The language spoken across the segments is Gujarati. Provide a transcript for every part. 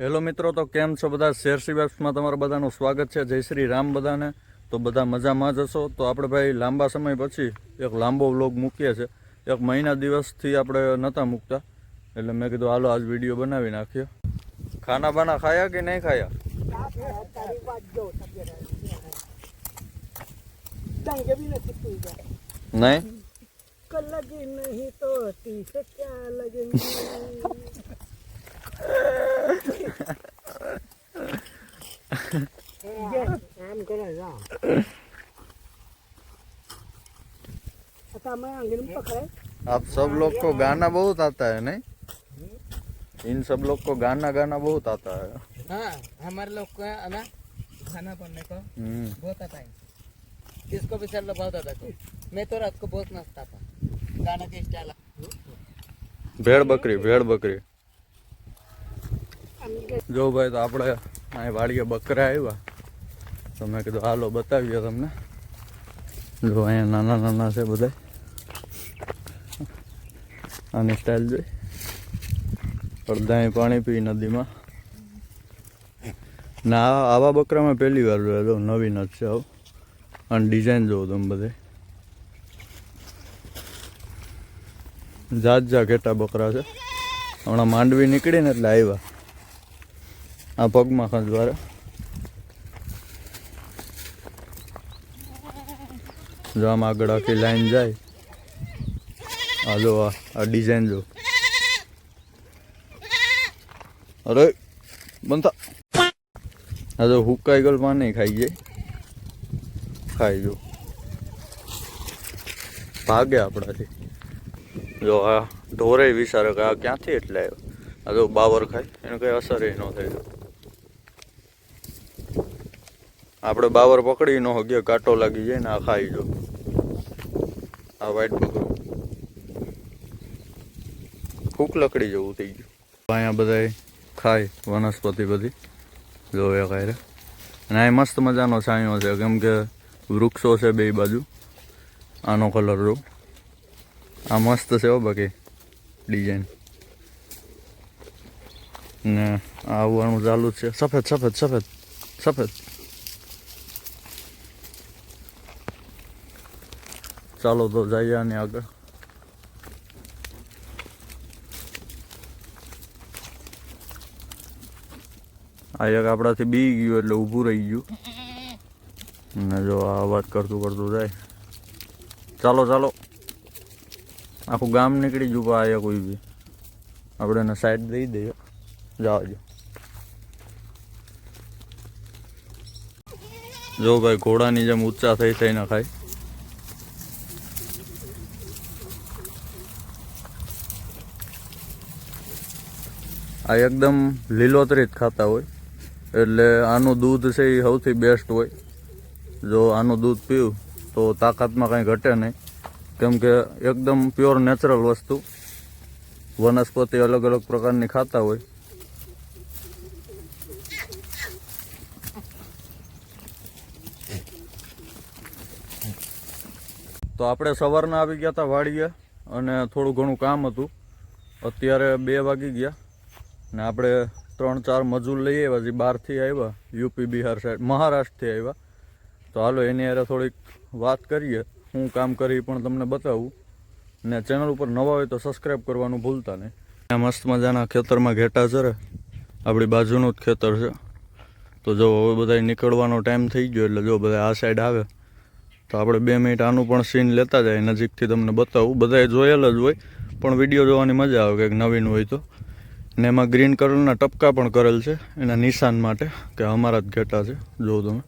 હેલો મિત્રો, તો કેમ છો બધા? શેરસી વેબ્સમાં તમારું બધાનું સ્વાગત છે. જય શ્રી રામ બધાને. તો બધા મજામાં જ હશો? તો આપણે ભાઈ લાંબા સમય પછી એક લાંબો વ્લોગ મૂકીએ છે એક મહિના દિવસથી આપણે નહોતા મૂકતા. એટલે મેં કીધું, હાલો, આજ વીડિયો બનાવી નાખ્યો ખાના બાના ખાયા કે નહીં ખાયા? નહીં? आप सब लोग को गाना बहुत आता है नहीं? इन सब लोग को गाना गाना बहुत आता है। हाँ, हमारे लोग को ना खाना बनने को हम्म। बहुत आता है। इसको भी चल बहुत आता है तो। मैं तो रात को बहुत नाचता था गाना के भेड़ बकरी भेड़ बकरी। જો ભાઈ, તો આપણે અહીં વાડીએ બકરા આવ્યા. તો મેં કીધું, હાલો, બતાવીએ તમને. જો અહીંયા નાના નાના છે બધા આની સ્ટાઇલ જોઈ. અડધા પાણી પી નદીમાં. ના આવા બકરા મેં પહેલી વાર જોયા, જો નવીન છે આવું. અને ડિઝાઇન જોવો તમે બધે જાત જા ઘેટા બકરા છે. હમણાં માંડવી નીકળીને એટલે આવ્યા. આ પગમાં દ્વારા. જો આમ આગળ આખી લાઈન જાય. આ જો આ આ ડિઝાઇન જો. અરે બનતા આ જો હુકાઈ ગયેલ પાણી ખાઈ જાય ખાઈ જો. ભાગે આપણાથી. જો આ ઢોરે કે આ ક્યાંથી એટલે આવ્યો? આ તો બાવર ખાય, એને કંઈ અસર ન થાય આપણે બાવર પકડી ન ગયો કાંટો લાગી જાય ને આ ખાઈ જો. આ વાઈટ પકડું. ફૂક લકડી જેવું થઈ ગયું. અહીંયા બધા ખાય, વનસ્પતિ બધી. એ ખાય અને અહીં મસ્ત મજાનો છાંયો છે, કેમ કે વૃક્ષો છે બે બાજુ. આનો કલર જો. આ મસ્ત છે હો બાકી ડિઝાઇન ને આવવાનું ચાલુ છે. સફેદ સફેદ સફેદ સફેદ. ચાલો તો જઈએ આની આગળ. આ એક આપણાથી બી ગયું એટલે ઊભું રહી ગયું. ને જો આ વાત કરતું કરતું જાય. ચાલો ચાલો. આખું ગામ નીકળી ગયું આ કોઈ બી આપણે એને સાઈડ દઈ દઈએ. જવા જો. જો ભાઈ ઘોડાની જેમ ઊંચા થઈ થઈને ખાય. આ એકદમ લીલોતરી જ ખાતા હોય. એટલે આનું દૂધ છે એ સૌથી બેસ્ટ હોય. જો આનું દૂધ પીવું, તો તાકાતમાં કાંઈ ઘટે નહીં. કેમ કે એકદમ પ્યોર નેચરલ વસ્તુ. વનસ્પતિ અલગ અલગ પ્રકારની ખાતા હોય. તો આપણે સવારના આવી ગયા હતા વાડીએ, અને થોડું ઘણું કામ હતું. અત્યારે બે વાગી ગયા. ને આપણે ત્રણ ચાર મજૂર લઈ આવ્યા જે બહારથી આવ્યા યુપી બિહાર સાઈડ, મહારાષ્ટ્રથી આવ્યા. તો હાલો, એની હારે થોડીક વાત કરીએ. હું કામ કરી પણ તમને બતાવું. ને ચેનલ ઉપર નવા હોય તો સબસ્ક્રાઈબ કરવાનું ભૂલતા નહીં. આ મસ્ત મજાના ખેતરમાં ઘેટા ચરે આપણી બાજુનું જ ખેતર છે. તો જો હવે બધા નીકળવાનો ટાઈમ થઈ ગયો એટલે જો બધા આ સાઈડ આવે. તો આપણે બે મિનિટ આનું પણ સીન લેતા જાય. નજીકથી તમને બતાવું. બધાએ જોયેલ જ હોય, પણ વીડિયો જોવાની મજા આવે. કંઈક નવીન હોય તો. ને એમાં ગ્રીન કલરના ટપકા પણ કરેલ છે, એના નિશાન માટે, કે અમારા જ ઘેટા છે જો તમે.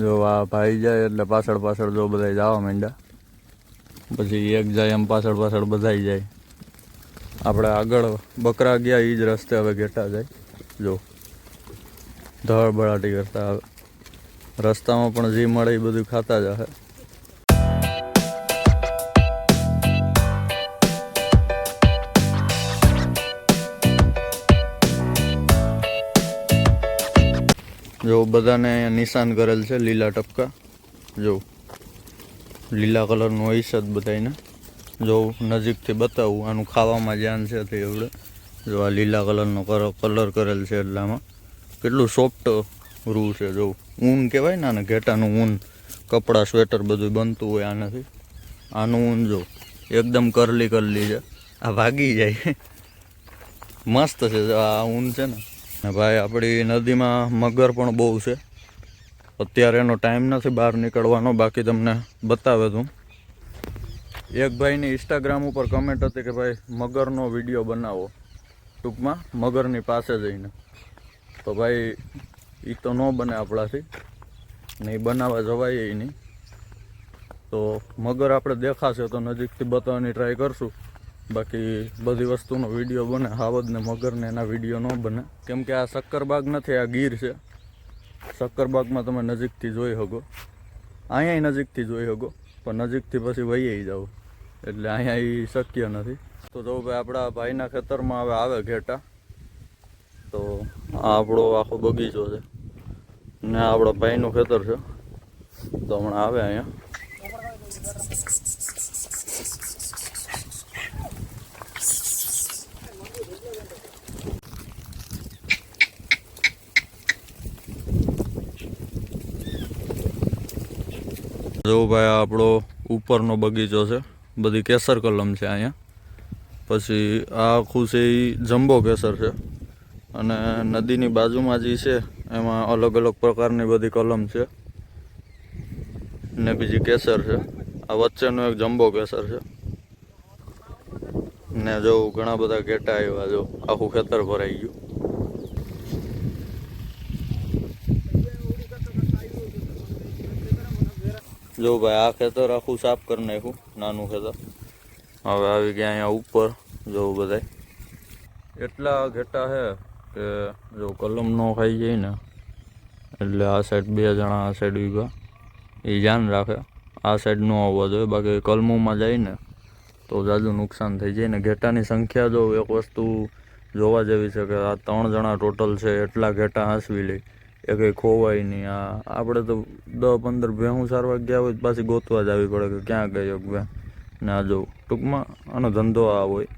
જો આ ભાઈ જાય એટલે પાછળ પાછળ જો બધા જવા માંડ્યા. પછી એક જાય એમ પાછળ પાછળ બધા જાય. આપણે આગળ બકરા ગયા એ જ રસ્તે હવે ઘેટા જાય. જો. ધળબળાટી કરતા આવે રસ્તામાં પણ જે મળે એ બધું ખાતા જ હશે. જો બધાને નિશાન કરેલ છે, લીલા ટપકા. જો લીલા કલરનું હોય છે જ બધાને જો નજીકથી બતાવું, આનું ખાવામાં ધ્યાન છે તે એવડે. જો આ લીલા કલરનો કલર કરેલ છે એટલે આમાં કેટલું સોફ્ટ રૂ છે, જો ઊન કહેવાય ને આને, ઘેટાનું ઊન, કપડાં, સ્વેટર બધું બનતું હોય આનાથી. આનું ઊન જો એકદમ કરલી કરલી છે. આ ભાગી જાય. મસ્ત છે આ ઊન છે ને. ભાઈ આપણી નદીમાં મગર પણ બહુ છે. અત્યારે એનો ટાઈમ નથી બહાર નીકળવાનો, બાકી તમને બતાવે તું એક ભાઈની ઇન્સ્ટાગ્રામ ઉપર કમેન્ટ હતી કે ભાઈ, મગરનો વીડિયો બનાવો. ટૂંકમાં મગરની પાસે જઈને. તો ભાઈ એ તો ન બને આપણાથી. ને એ બનાવવા જવાય નહીં. તો મગર આપણે દેખાશે તો નજીકથી બતાવવાની ટ્રાય કરશું. બાકી બધી વસ્તુનો વીડિયો બને હાવદને મગરને એના વીડિયો ન બને. કેમ કે આ શક્કરબાગ નથી, આ ગીર છે. શક્કરબાગમાં તમે નજીકથી જોઈ શકો. અહીંયા નજીકથી જોઈ શકો, પણ નજીકથી પછી વહી જાવ એટલે અહીંયા એ શક્ય નથી. તો જો ભાઈ આપણા ભાઈના ખેતરમાં હવે આવે ઘેટા, તો આ આપણો આખો બગીચો છે. ને આપણા ભાઈનું ખેતર છે. તો હમણાં આવે અહીંયા જો ભાઈ, આપણો ઉપરનો બગીચો છે. બધી કેસર કલમ છે અહીંયા. પછી આ આખું છે કેસર છે. અને નદીની બાજુમાં જે છે, એમાં અલગ અલગ પ્રકારની બધી કલમ છે. ને બીજી કેસર છે. આ વચ્ચેનો એક જમ્બો કેસર છે. ને જો ઘણા બધા ઘેટા આવ્યા જો, આખું ખેતર ભરાઈ ગયું. જો ભાઈ, આ ખેતર આખું સાફ કરી નાખ્યું, નાનું ખેતર. હવે આવી ગયા અહીંયા ઉપર જોવું બધાય. એટલા ઘેટા છે કે જો કલમ નો ખાઈ જાય ને, એટલે આ સાઈડ બે જણા, આ સાઈડ ઊભા એ ધ્યાન રાખે, આ સાઈડ ન આવવા જોઈએ, બાકી કલમોમાં જાય ને, તો જાજુ નુકસાન થઈ જાય ને. ઘેટાની સંખ્યા જો એક વસ્તુ જોવા જેવી છે કે આ ત્રણ જણા ટોટલ છે, એટલા ઘેટા હાંસવી લે. એ કંઈ ખોવાય નહીં. આ આપણે તો દસ પંદર ભેહું સારવાર ગયા હોય પાછી ગોતવા જ આવી પડે કે ક્યાં ગયો ભે ના જવું ટૂંકમાં આનો ધંધો આ હોય.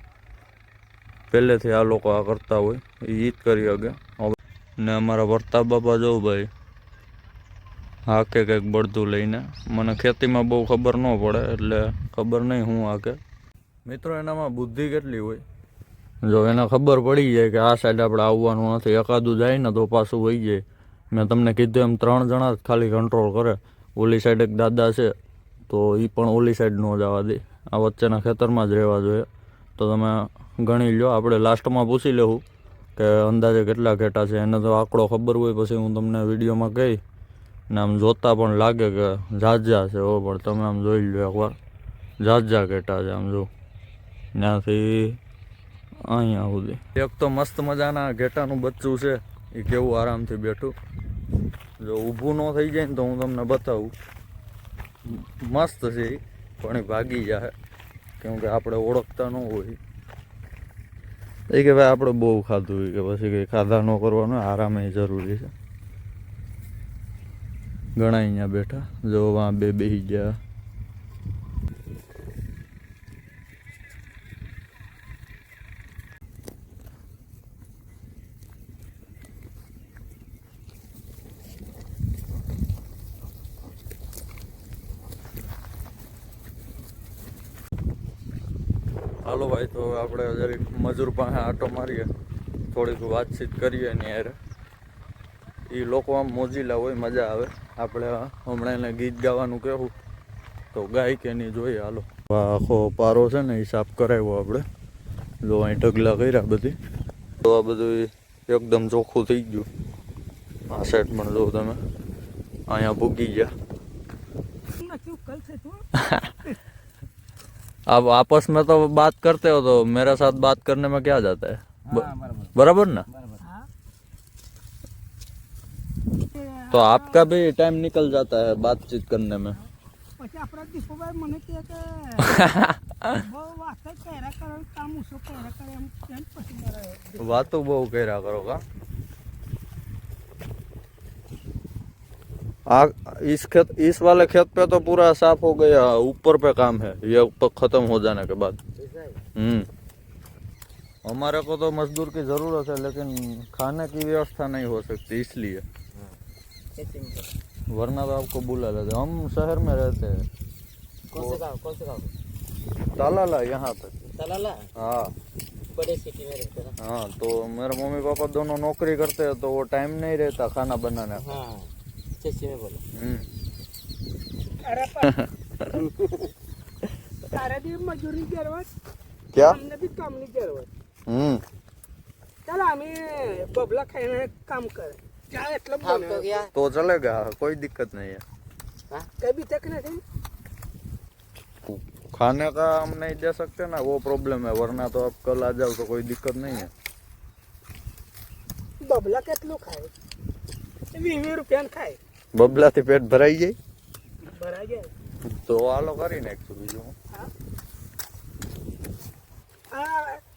પહેલેથી આ લોકો આ કરતા હોય. એ જ કરી શકે. ને અમારા વર્તા બાપા જવું ભાઈ, હાકે કંઈક બળતું લઈને. મને ખેતીમાં બહુ ખબર ન પડે, એટલે ખબર નહીં હું હાકે. મિત્રો, એનામાં બુદ્ધિ કેટલી હોય? જો એને ખબર પડી જાય કે આ સાઈડ આપણે આવવાનું નથી, એકાદું જાય ને તો પાછું વહી જાય. મેં તમને કીધું એમ ત્રણ જણા જ ખાલી કંટ્રોલ કરે. ઓલી સાઈડ એક દાદા છે, તો એ પણ ઓલી સાઈડ ન જવા દે. આ વચ્ચેના ખેતરમાં જ રહેવા જોઈએ. તો તમે ગણી લો આપણે લાસ્ટમાં પૂછી લેવું કે અંદાજે કેટલા ઘેટા છે. એને તો આંકડો ખબર હોય, પછી હું તમને વિડીયોમાં કહી ને આમ જોતા પણ લાગે કે ઝાઝા છે હો, પણ તમે આમ જોઈ લો એકવાર. ઝાઝા ઘેટા છે આમ જો. ત્યાંથી અહીંયા સુધી. એક તો મસ્ત મજાના ઘેટાનું બચ્ચું છે. એ કેવું આરામથી બેઠું. જો ઊભું ન થઈ જાય ને તો હું તમને બતાવું. મસ્ત છે પણ એ ભાગી જાય કેમ કે આપણે ઓળખતા ન હોય. એ કે ભાઈ આપણે બહુ ખાધું હોય કે પછી કંઈ ખાધા ન કરવાનું આરામ એ જરૂરી છે. ઘણા અહીંયા બેઠા જો વાં બે બેસી ગયા હાલો ભાઈ તો આપણે જરીક મજૂર પાસે આટો મારીએ. થોડીક વાતચીત કરીએ એની યાર એ લોકો આમ મોજીલા હોય મજા આવે. આપણે હમણાં એને ગીત ગાવાનું કહેવું તો ગાય કે નહીં જોઈએ હાલો. આખો પારો છે ને એ સાફ કરાવ્યો આપણે. જો અહીં ઢગલા કર્યા બધી. તો આ બધું એકદમ ચોખ્ખું થઈ ગયું. આ સેટ પણ જો તમે અહીંયા ભૂકી ગયા. अब आपस में तो बात करते हो तो मेरे साथ बात करने में क्या जाता है? हाँ, बराबर। ना? तो आपका भी टाइम निकल जाता है बातचीत करने में। बात तो वो कह रहा करोगा। आ इस खेत इस वाले खेत पे तो पूरा साफ़ हो गया ऊपर पे काम है ये तो खत्म हो जाने के बाद। हम्म। हमारे को तो मजदूर की ज़रूरत है लेकिन खाने की व्यवस्था नहीं हो सकती इसलिए? वरना तो आपको बुला लेते हम शहर में रहते हैं। कौन से गाँव कौन से गाँव? तालाला यहाँ तक तलाला? हाँ। बड़े सिटी में रहते ना? हाँ तो मेरे मम्मी पापा दोनों नौकरी करते हैं तो वो टाइम नहीं रहता खाना बनाने। का हाँ। बोलो क्या? भी काम नहीं बबला खाने काम कर. गया तो चलेगा कोई दिक्कत नहीं है? कभी तक नहीं? खाने का हम नहीं दे सकते ना. वो प्रॉब्लम है वरना तो आप कल आ जाओ तो कोई दिक्कत नहीं है बबला कितना खाए वी रुपया खाए બબલાથી પેટ ભરાઈ જાય? ભરાઈ જાય. તો આલો કરી નાખશું બીજું.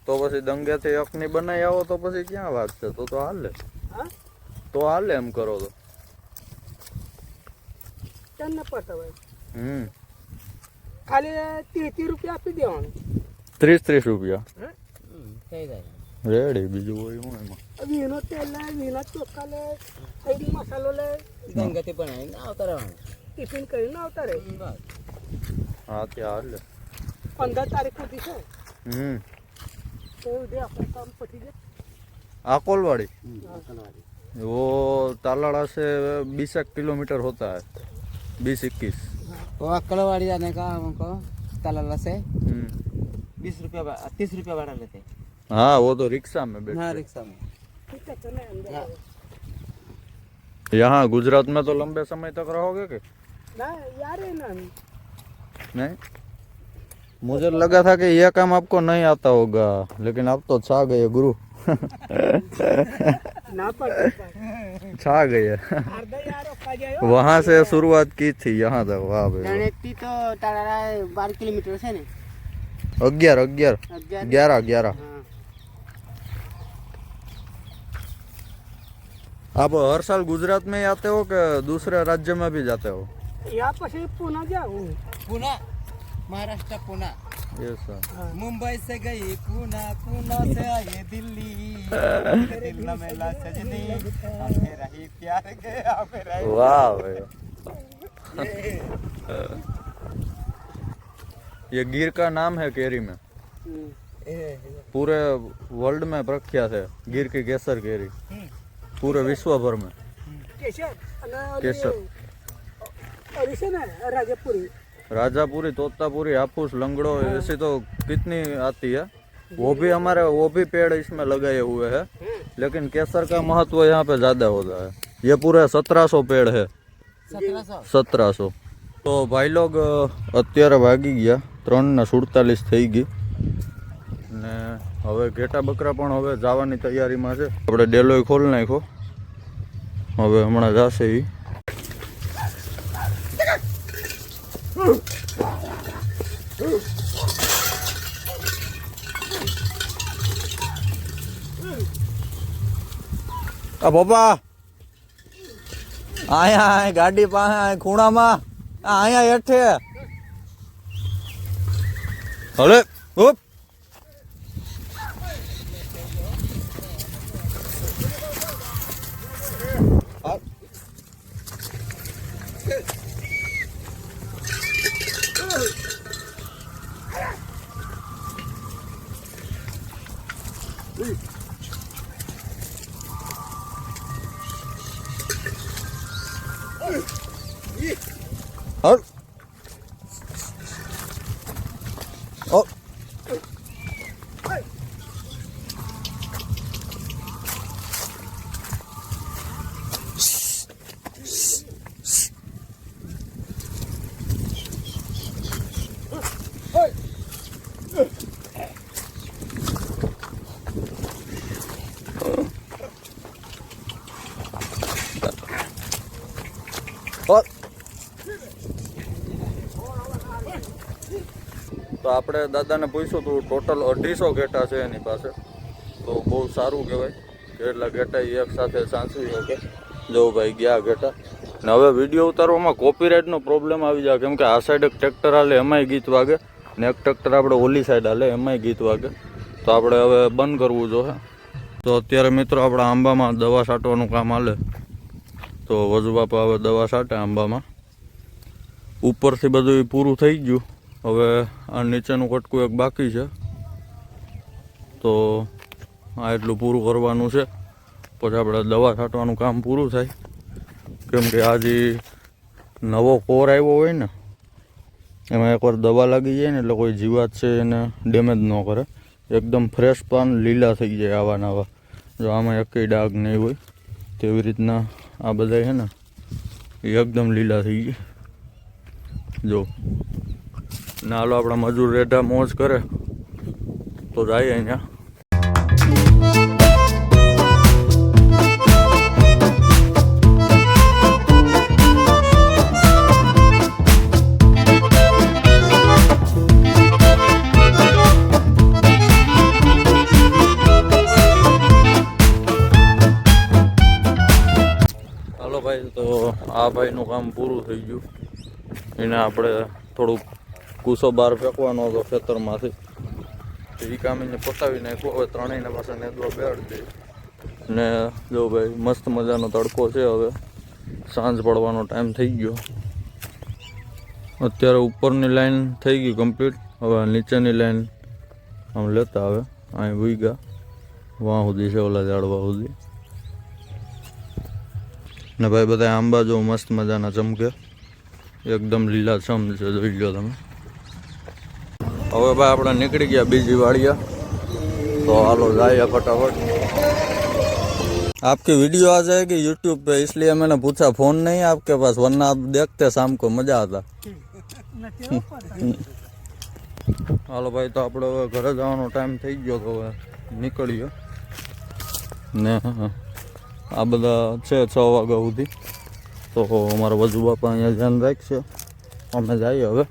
તો પછી દંગેથી અકની બનાવી આવો તો પછી ક્યાં વાત છે? તો તો હાલે. તો હાલે એમ કરો તો. હમ. ખાલી ત્રીસ રૂપિયા આપી દેવાનું. ત્રીસ ત્રીસ રૂપિયા. થઈ જાય. રેડી બીજું હોય હું એમાં વીનો તેલ લે વીના ચોખા લે હળદી મસાલો લે दंगती पण आहे ना अवतार ટિફિન કરીને આવતા રહે હા ત્યાં હાલે પંદર તારીખ સુધી છે હમ તો સુધી આપણે કામ પતી જાય आकोलवाड़ी वो तालाड़ा से बीस एक किलोमीटर होता है बीस इक्कीस वो अक्कलवाड़ी जाने का हमको तलाला से हम्म। बीस रुपया भा- तीस रुपया भाड़ा लेते हैं हाँ वो तो रिक्शा में बैठे। हाँ रिक्शा में। हाँ। यहाँ गुजरात में तो लंबे समय तक रहोगे के? ना यार नहीं? मुझे लगा था कि यह काम आपको नहीं आता होगा लेकिन आप तो छा गए गुरु। छा गए। वहाँ से शुरुआत की थी यहाँ तक वहाँ पे तो बारह किलोमीटर से ने? अग्यार अग्यार। ग्यारह ग्यारह। हाँ। आप हर साल गुजरात में ही आते हो कि दूसरे राज्य में भी जाते हो યા પછી પુના જાઉં पुणे महाराष्ट्र पुणे ये सर मुंबई से गई पूना पूना से आए दिल्ली दिल न मेला सजनी आगे रही प्यार गया मेरा वाह भाई ये गिर का नाम है केरी में पूरे वर्ल्ड में प्रख्यात है गिर की केसर केरी पूरे विश्व भर में કેશર અને કેસર. ઓલી છે ને રાજાપુરી राजापुरी तोतापुरी हाफूस लंगड़ो ऐसी तो कितनी आती है वो भी हमारे वो भी पेड़ इसमें लगाए हुए हैं लेकिन केसर का महत्व यहाँ पे ज्यादा होता है ये पूरे सत्रह सौ पेड़ है सत्रह सौ સત્રાસો તો ભાઈ લોગ અત્યારે વાગી ગયા ત્રણ ને સુડતાલીસ થઈ ગઈ ને હવે ઘેટા બકરા પણ હવે જવાની તૈયારીમાં છે. આપણે ડેલોય ખોલ નાખ્યો. હવે હમણાં જશે એ આ પપ્પા. અહીંયા ગાડી પાસે ખૂણામાં. અહીંયા હેઠે. હલે. ઉપ હલ તો આપણે દાદાને પૂછ્યું હતું ટોટલ અઢીસો ઘેટા છે એની પાસે. તો બહુ સારું કહેવાય કેટલા ઘેટા એક સાથે સાંસવી શકે. જો ભાઈ ગયા ઘેટા. ને હવે વીડિયો ઉતારવામાં કોપીરાઇટનો પ્રોબ્લેમ આવી જાય. કેમ કે આ સાઈડ એક ટ્રેક્ટર હાલે, એમાંય ગીત વાગે. ને એક ટ્રેક્ટર આપણે ઓલી સાઈડ હાલે, એમાંય ગીત વાગે. તો આપણે હવે બંધ કરવું જોઈએ તો અત્યારે મિત્રો આપણા આંબામાં દવા છાંટવાનું કામ હાલે. તો વજુ બાપા હવે દવા છાંટે આંબામાં. ઉપરથી બધું પૂરું થઈ ગયું. હવે આ નીચેનું કટકું એક બાકી છે. તો આ એટલું પૂરું કરવાનું છે. પછી આપણે દવા છાંટવાનું કામ પૂરું થાય. કેમ કે આજે નવો કોર આવ્યો હોય ને, એમાં એકવાર દવા લાગી જાય ને એટલે કોઈ જીવાત છે એને ડેમેજ ન કરે. એકદમ ફ્રેશ પાન લીલા થઈ જાય આવા નવા જો આમાં એકેય ડાઘ નહીં હોય. તેવી રીતના આ બધા છે ને એકદમ લીલા થઈ ગયા. જો ના હાલો આપણા મજૂર રેઢા મોજ કરે, તો જાય અહીંયા. આ ભાઈનું કામ પૂરું થઈ ગયું. એને આપણે થોડુંક કૂસો બહાર ફેંકવાનો હતો ખેતરમાંથી. તો એ કામ એને પતાવી નાખ્યું. હવે ત્રણેયને પાસે નેદવા બેડ ને જો ભાઈ, મસ્ત મજાનો તડકો છે હવે. સાંજ પડવાનો ટાઈમ થઈ ગયો. અત્યારે ઉપરની લાઈન થઈ ગઈ કમ્પ્લીટ હવે નીચેની લાઈન આમ લેતા હવે અહીં ભૂઈ ગયા. વાં સુધી છે ઓલા ઝાડવા સુધી. ને ભાઈ બધા આંબા જો મસ્ત મજાના ચમકે એકદમ લીલાછમ છે જોઈ લો તમે હવે ભાઈ આપણે નીકળી ગયા બીજી વાડિયા तो हालो जाइए फटाफट आपकी वीडियो आ जाएगी यूट्यूब पे इसलिए मैंने पूछा फोन नहीं है आपके पास वरना आप देखते शाम को मजा आता નથી એવું પડતું. હાલો ભાઈ તો આપણે હવે ઘરે જવાનો ટાઈમ થઈ ગયો તો હવે નીકળીએ ને આ બધા છે છ વાગ્યા સુધી. તો અમારા વજુ બાપા અહીંયા ધ્યાન રાખશે. અમે જઈએ હવે.